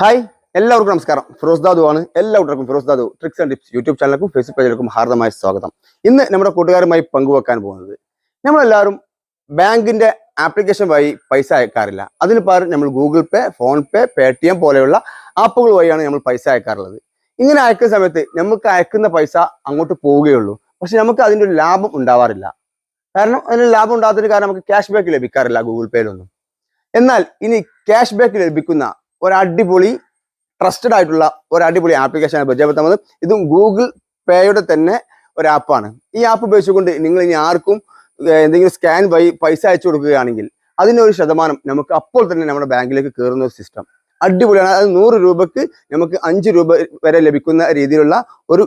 Hi എല്ലാവർക്കും നമസ്കാരം. ഫിറോസ് ദാദു ആണ്. എല്ലാവർക്കും Firoz Dadu tricks and tips YouTube ചാനലിലേക്കും Facebook പേജിലേക്കും ഹാർദമായ സ്വാഗതം. ഇന്ന് നമ്മുടെ കൂട്ടുകാരുമായി പങ്കുവെക്കാൻ പോകുന്നത് നമ്മളെല്ലാവരും ബാങ്കിന്റെ ആപ്ലിക്കേഷൻ വഴി പൈസ അയക്കാറില്ല. അതിന് പകരം നമ്മൾ Google Pay PhonePe Paytm പോലെയുള്ള ആപ്പുകൾ വഴിയാണ് നമ്മൾ പൈസ അയക്കാറുള്ളത്. ഇങ്ങനെ അയക്കുന്ന സമയത്ത് നമുക്ക് അയക്കുന്ന പൈസ അങ്ങോട്ട് പോവുകയുള്ളൂ. പക്ഷെ നമുക്ക് അതിന്റെ ഒരു ലാഭം ഉണ്ടാവാറില്ല. കാരണം അതിന് ലാഭം ഉണ്ടാകാത്തതിന് കാരണം നമുക്ക് ക്യാഷ് ബാക്ക് ലഭിക്കാറില്ല ഗൂഗിൾ പേയിലൊന്നും എന്നാൽ ഇനി ക്യാഷ് ബാക്ക് ലഭിക്കുന്ന ഒരു അടിപൊളി ട്രസ്റ്റഡ് ആയിട്ടുള്ള ഒരു അടിപൊളി ആപ്ലിക്കേഷനാണ് പരിചയപ്പെടുത്തുന്നത് ഇതും ഗൂഗിൾ പേയുടെ തന്നെ ഒരു ആപ്പാണ് ഈ ആപ്പ് ഉപയോഗിച്ചുകൊണ്ട് നിങ്ങൾ ഇനി ആർക്കും എന്തെങ്കിലും സ്കാൻ വഴി പൈസ അയച്ചു കൊടുക്കുകയാണെങ്കിൽ അതിനൊരു ശതമാനം നമുക്ക് അപ്പോൾ തന്നെ നമ്മുടെ ബാങ്കിലേക്ക് കയറുന്ന ഒരു സിസ്റ്റം അടിപൊളിയാണ്. അത് നൂറ് രൂപക്ക് നമുക്ക് അഞ്ച് രൂപ വരെ ലഭിക്കുന്ന രീതിയിലുള്ള ഒരു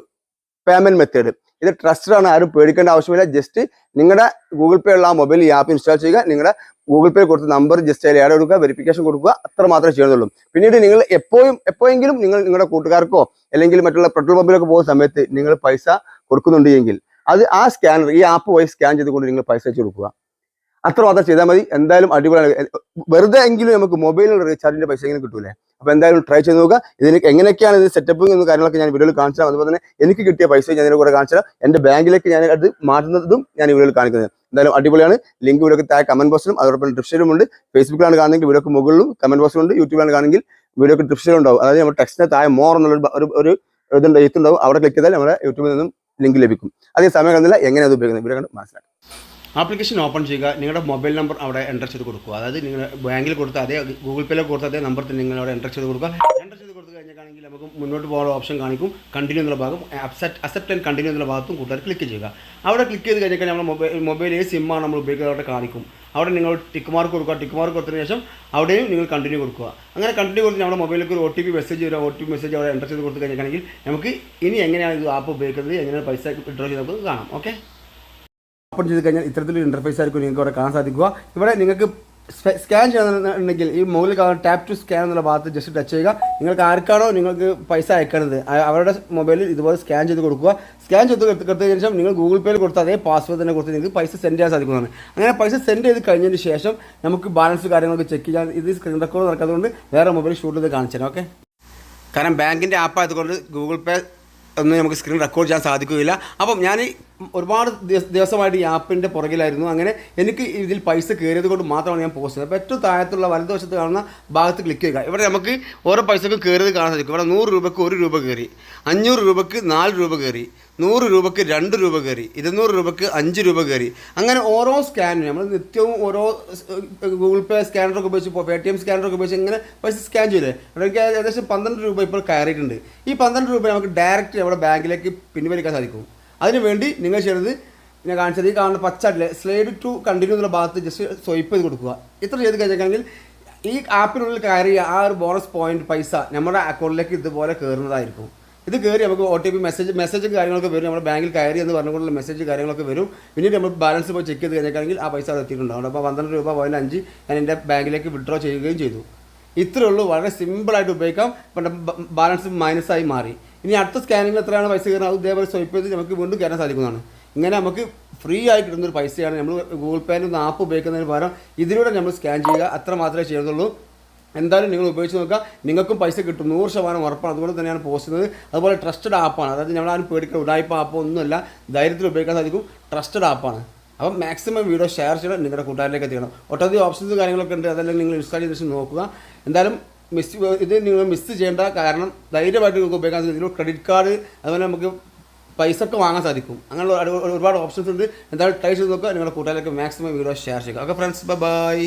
പേയ്മെന്റ് മെത്തേഡ് ഇത് ട്രസ്റ്റഡ് ആണ് ആരും പേടിക്കേണ്ട ആവശ്യമില്ല. ജസ്റ്റ് നിങ്ങളുടെ ഗൂഗിൾ പേ ഉള്ള ആ മൊബൈൽ ഈ ആപ്പ് ഇൻസ്റ്റാൾ ചെയ്യുക. നിങ്ങളുടെ ഗൂഗിൾ പേ കൊടുത്ത നമ്പർ ജസ്റ്റ് അതിൽ ആഡ് കൊടുക്കുക വെരിഫിക്കേഷൻ കൊടുക്കുക അത്ര മാത്രമേ ചെയ്യുന്നുള്ളൂ. പിന്നീട് നിങ്ങൾ എപ്പോഴും എപ്പോഴെങ്കിലും നിങ്ങൾ നിങ്ങളുടെ കൂട്ടുകാർക്കോ അല്ലെങ്കിൽ മറ്റുള്ള പെട്രോൾ പമ്പിലൊക്കെ പോകുന്ന സമയത്ത് നിങ്ങൾ പൈസ കൊടുക്കുന്നുണ്ട് എങ്കിൽ അത് ആ സ്കാനർ ഈ ആപ്പ് വഴി സ്കാൻ ചെയ്തുകൊണ്ട് നിങ്ങൾ പൈസ അയച്ചു കൊടുക്കുക. അത്ര മാത്രം ചെയ്താൽ മതി. എന്തായാലും അടിപൊളിയാണ്. വെറുതെ എങ്കിലും നമുക്ക് മൊബൈലിൽ റീചാർജിന്റെ പൈസ എങ്ങനെ കിട്ടൂലേ? അപ്പൊ എന്തായാലും ട്രൈ ചെയ്ത് നോക്കുക. ഇതിന് എങ്ങനെയൊക്കെയാണ് ഇത് സെറ്റപ്പ് എന്ന കാര്യങ്ങളൊക്കെ ഞാൻ വീഡിയോയിൽ കാണിച്ചു അതുപോലെ തന്നെ എനിക്ക് കിട്ടിയ പൈസ ഞാൻ ഇതിനെ കൂടെ കാണിച്ചു തരാം. എന്റെ ബാങ്കിലേക്ക് ഞാൻ അത് മാറ്റുന്നതും ഞാൻ വീഡിയോയിൽ കാണിക്കുന്നത് എന്തായാലും അടിപൊളിയാണ്. ലിങ്ക് വീഡിയോക്ക് താഴെ കമന്റ് ബോക്സിലും അതോടൊപ്പം ഡിസ്ക്രിപ്ഷനും ഉണ്ട്. ഫേസ്ബുക്കിലാണ് കാണുന്നെങ്കിൽ വീഡിയോക്ക് മുകളിലും കമന്റ് ബോക്സിലും ഉണ്ട്. യൂട്യൂബിലാണ് കാണുമെങ്കിൽ വീഡിയോക്ക് ഡിസ്ക്രിപ്ഷനും ഉണ്ടാവും. അതായത് നമ്മുടെ ടെക്സ്റ്റിന് താഴെ മോർ എന്നുള്ള ഒരു ഒരു ഒരു ഇതുണ്ട് ഉണ്ടാവും അവിടെ ക്ലിക്ക് ചെയ്താൽ നമ്മുടെ യൂട്യൂബിൽ നിന്നും ലിങ്ക് ലഭിക്കും. അതേ സമയം കണ്ടില്ല എങ്ങനെ അത് ഉപയോഗിക്കുന്നത്? വീഡിയോ കണ്ട് മനസ്സിലാക്കാം. ആപ്ലിക്കേഷൻ ഓപ്പൺ ചെയ്യുക നിങ്ങളുടെ മൊബൈൽ നമ്പർ അവിടെ എന്റർ ചെയ്ത് കൊടുക്കുക. അതായത് നിങ്ങൾ ബാങ്കിൽ കൊടുത്ത അതേ ഗൂഗിൾ പേയിൽ കൊടുത്ത അതേ നമ്പർ തന്നെ നിങ്ങൾ അവിടെ എന്റർ ചെയ്ത് കൊടുക്കുക. എന്റർ ചെയ്ത് കൊടുത്തു കഴിഞ്ഞാണെങ്കിൽ നമുക്ക് മുന്നോട്ട് പോകാനുള്ള ഓപ്ഷൻ കാണിക്കും. കണ്ടിന്യൂ എന്നുള്ള ഭാഗം അക്സെപ്റ്റ് അക്സെപ്റ്റ് ആൻഡ് കണ്ടിന്യൂ എന്നുള്ള ഭാഗത്തും കൂട്ടുകാർ ക്ലിക്ക് ചെയ്യുക. അവിടെ ക്ലിക്ക് ചെയ്ത് കഴിഞ്ഞാൽ നമ്മുടെ മൊബൈൽ മൊബൈൽ ഏത് സിമ്മാണ് നമ്മൾ ഉപയോഗിക്കുന്നത് അവിടെ കാണിക്കും. അവിടെ നിങ്ങൾ ടിക്ക് മാർക്ക് കൊടുക്കുക. ടിക്ക് മാർക്ക് കൊടുത്തതിന് ശേഷം അവിടെയും നിങ്ങൾ കണ്ടിന്യൂ കൊടുക്കുക. അങ്ങനെ കണ്ടിന്യൂ കൊടുത്ത് നമ്മുടെ മൊബൈലിലേക്ക് ഒരു ഒ ടി പി മെസ്സേജ് വരും ഒ ടി പി മെസ്സേജ് അവിടെ എന്റർ ചെയ്ത് കൊടുത്തു കഴിഞ്ഞാൽ നമുക്ക് ഇനി എങ്ങനെയാണ് ഇത് ആപ്പ് ഉപയോഗിക്കുന്നത്? എങ്ങനെയാണ് പൈസ വിഡ്രോ ചെയ്ത് നമുക്ക് കാണാം. ഓക്കെ ഓപ്പൺ ചെയ്ത് കഴിഞ്ഞാൽ ഇത്തരത്തിലൊരു ഇന്റർഫേസ് ആയിരിക്കും നിങ്ങൾക്ക് അവിടെ കാണാൻ സാധിക്കുക. ഇവിടെ നിങ്ങൾക്ക് സ്കാൻ ചെയ്യണമെന്നുണ്ടെങ്കിൽ ഈ മുകളിൽ കാണുന്ന ടാപ്പ് ടു സ്കാൻ എന്നുള്ള ഭാഗത്ത് ജസ്റ്റ് ടച്ച് ചെയ്യുക. നിങ്ങൾക്ക് ആർക്കാണോ നിങ്ങൾക്ക് പൈസ അയക്കുന്നത് അവരുടെ മൊബൈലിൽ ഇതുപോലെ സ്കാൻ ചെയ്ത് കൊടുക്കുക. സ്കാൻ ചെയ്ത് കൊടുത്ത് കൊടുത്തതിന് ശേഷം നിങ്ങൾ ഗൂഗിൾ പേയിൽ കൊടുത്ത അതേ പാസ്വേഡ് തന്നെ കൊടുത്ത് നിങ്ങൾക്ക് പൈസ സെൻഡ് ചെയ്യാൻ സാധിക്കുന്നതാണ്. അങ്ങനെ പൈസ സെൻഡ് ചെയ്ത് കഴിഞ്ഞതിന് ശേഷം നമുക്ക് ബാലൻസ് കാര്യങ്ങളൊക്കെ ചെക്ക് ചെയ്യാൻ ഇത് സ്ക്രീൻ റെക്കോർഡ് നടക്കാത്തതുകൊണ്ട് വേറെ മൊബൈൽ ഷൂട്ട് ചെയ്ത് കാണിച്ചു തരാം ഓക്കെ കാരണം ബാങ്കിന്റെ ആപ്പായതുകൊണ്ട് ഗൂഗിൾ പേ ഒന്നും നമുക്ക് സ്ക്രീൻ റെക്കോർഡ് ചെയ്യാൻ സാധിക്കുകയില്ല. അപ്പം ഞാൻ ഒരുപാട് ദിവസമായിട്ട് ഈ ആപ്പിന്റെ പുറകിലായിരുന്നു. അങ്ങനെ എനിക്ക് ഇതിൽ പൈസ കയറിയത് കൊണ്ട് മാത്രമാണ് ഞാൻ പോസ്റ്റ് ചെയ്യുന്നത് അപ്പോൾ ഏറ്റവും താഴത്തുള്ള വലതുവശത്ത് കാണുന്ന ഭാഗത്ത് ക്ലിക്ക് ചെയ്യുക. ഇവിടെ നമുക്ക് ഓരോ പൈസക്കും കയറിയത് കാണാൻ സാധിക്കും. ഇവിടെ നൂറ് രൂപയ്ക്ക് ഒരു രൂപ കയറി. അഞ്ഞൂറ് രൂപയ്ക്ക് നാല് രൂപ കയറി. നൂറ് രൂപയ്ക്ക് രണ്ട് രൂപ കയറി ഇരുന്നൂറ് രൂപയ്ക്ക് അഞ്ച് രൂപ കയറി. അങ്ങനെ ഓരോ സ്കാനും നമ്മൾ നിത്യവും ഓരോ ഗൂഗിൾ പേ സ്കാനറൊക്കെ ഉപയോഗിച്ച് പേ ടി എം സ്കാനറൊക്കെ ഉപയോഗിച്ച് ഇങ്ങനെ പൈസ സ്കാൻ ചെയ്യില്ലേ എനിക്ക് ഏകദേശം പന്ത്രണ്ട് രൂപ ഇപ്പോൾ കയറിയിട്ടുണ്ട്. ഈ പന്ത്രണ്ട് രൂപ നമുക്ക് ഡയറക്റ്റ് നമ്മുടെ ബാങ്കിലേക്ക് പിൻവലിക്കാൻ സാധിക്കും. അതിനുവേണ്ടി നിങ്ങൾ ചെയ്തത് ഞാൻ കാണിച്ചത് ഈ കാണുന്ന പച്ചാട്ടിലെ സ്ലൈഡ് ടു കണ്ടിന്യൂ എന്നുള്ള ഭാഗത്ത് ജസ്റ്റ് സ്വൈപ്പ് ചെയ്ത് കൊടുക്കുക. ഇത്ര ചെയ്ത് കഴിഞ്ഞാൽ ഈ ആപ്പിനുള്ളിൽ കയറിയ ആ ഒരു ബോണസ് പോയിന്റ് പൈസ നമ്മുടെ അക്കൗണ്ടിലേക്ക് ഇതുപോലെ കയറുന്നതായിരിക്കും ഇത് കയറി നമുക്ക് ഒ ടി പി മെസ്സേജ് മെസ്സേജും കാര്യങ്ങളൊക്കെ വരും. നമ്മുടെ ബാങ്കിൽ കയറി എന്ന് പറഞ്ഞുകൊണ്ടുള്ള മെസ്സേജ് കാര്യങ്ങളൊക്കെ വരും. പിന്നീട് നമ്മൾ ബാലൻസ് പോയി ചെക്ക് ചെയ്ത് കഴിഞ്ഞാൽ ആ പൈസ അവിടെ എത്തിയിട്ടുണ്ടാവും. അപ്പോൾ പന്ത്രണ്ട് രൂപ പോയിന്റ് അഞ്ച് ഞാൻ എന്റെ ബാങ്കിലേക്ക് വിഡ്രോ ചെയ്യുകയും ചെയ്തു. ഇത്രയേ ഉള്ളൂ. വളരെ സിമ്പിളായിട്ട് ഉപയോഗിക്കാം. പണ്ട് ബാലൻസ് മൈനസായി മാറി. ഇനി അടുത്ത സ്കാനിങ്ങിൽ എത്രയാണ് പൈസ കയറുന്നത്? അത് ഇതേപോലെ സ്വൈപ്പ് ചെയ്ത് നമുക്ക് വീണ്ടും കയറാൻ സാധിക്കുന്നതാണ്. ഇങ്ങനെ നമുക്ക് ഫ്രീ ആയി കിട്ടുന്ന ഒരു പൈസയാണ് നമ്മൾ ഗൂഗിൾ പേന്റെ ആപ്പ് ഉപയോഗിക്കുന്നതിന് പകരം ഇതിലൂടെ നമ്മൾ സ്കാൻ ചെയ്യുക. അത്ര മാത്രമേ ചെയ്യുന്നുള്ളൂ. എന്തായാലും നിങ്ങൾ ഉപയോഗിച്ച് നോക്കുക. നിങ്ങൾക്കും പൈസ കിട്ടും. നൂറ് ശതമാനം ഉറപ്പാണ്. അതുപോലെ തന്നെയാണ് പോസ്റ്റ് ചെയ്യുന്നത്. അതുപോലെ ട്രസ്റ്റഡ് ആപ്പാണ് അതായത് നമ്മൾ ആരും പേടിക്കുന്ന ഉടായ്പ ആപ്പോ ഒന്നുമല്ല. ധൈര്യത്തിൽ ഉപയോഗിക്കാൻ സാധിക്കും ട്രസ്റ്റഡ് ആപ്പാണ് അപ്പം മാക്സിമം വീഡിയോ ഷെയർ ചെയ്യണം. നിങ്ങളുടെ കൂട്ടുകാരിലേക്ക് എത്തിക്കണം. ഒട്ടധി ഓപ്ഷൻസ് കാര്യങ്ങളൊക്കെ ഉണ്ട്. അതെല്ലാം നിങ്ങൾ ഇൻസ്റ്റാൾ ചെയ്ത് നോക്കുക. എന്തായാലും മിസ് ഇത് നിങ്ങൾ മിസ് ചെയ്യേണ്ട കാരണം ധൈര്യമായിട്ട് നിങ്ങൾക്ക് ഉപയോഗിക്കാൻ സാധിക്കും. ക്രെഡിറ്റ് കാർഡ് അതുപോലെ നമുക്ക് പൈസ ഒക്കെ വാങ്ങാൻ സാധിക്കും. അങ്ങനെയുള്ള ഒരുപാട് ഓപ്ഷൻസ് ഉണ്ട്. എന്തായാലും ട്രൈ ചെയ്ത് നോക്കുക. നിങ്ങളുടെ കൂട്ടുകാരിലേക്ക് മാക്സിമം വീഡിയോ ഷെയർ ചെയ്യുക. Okay friends bye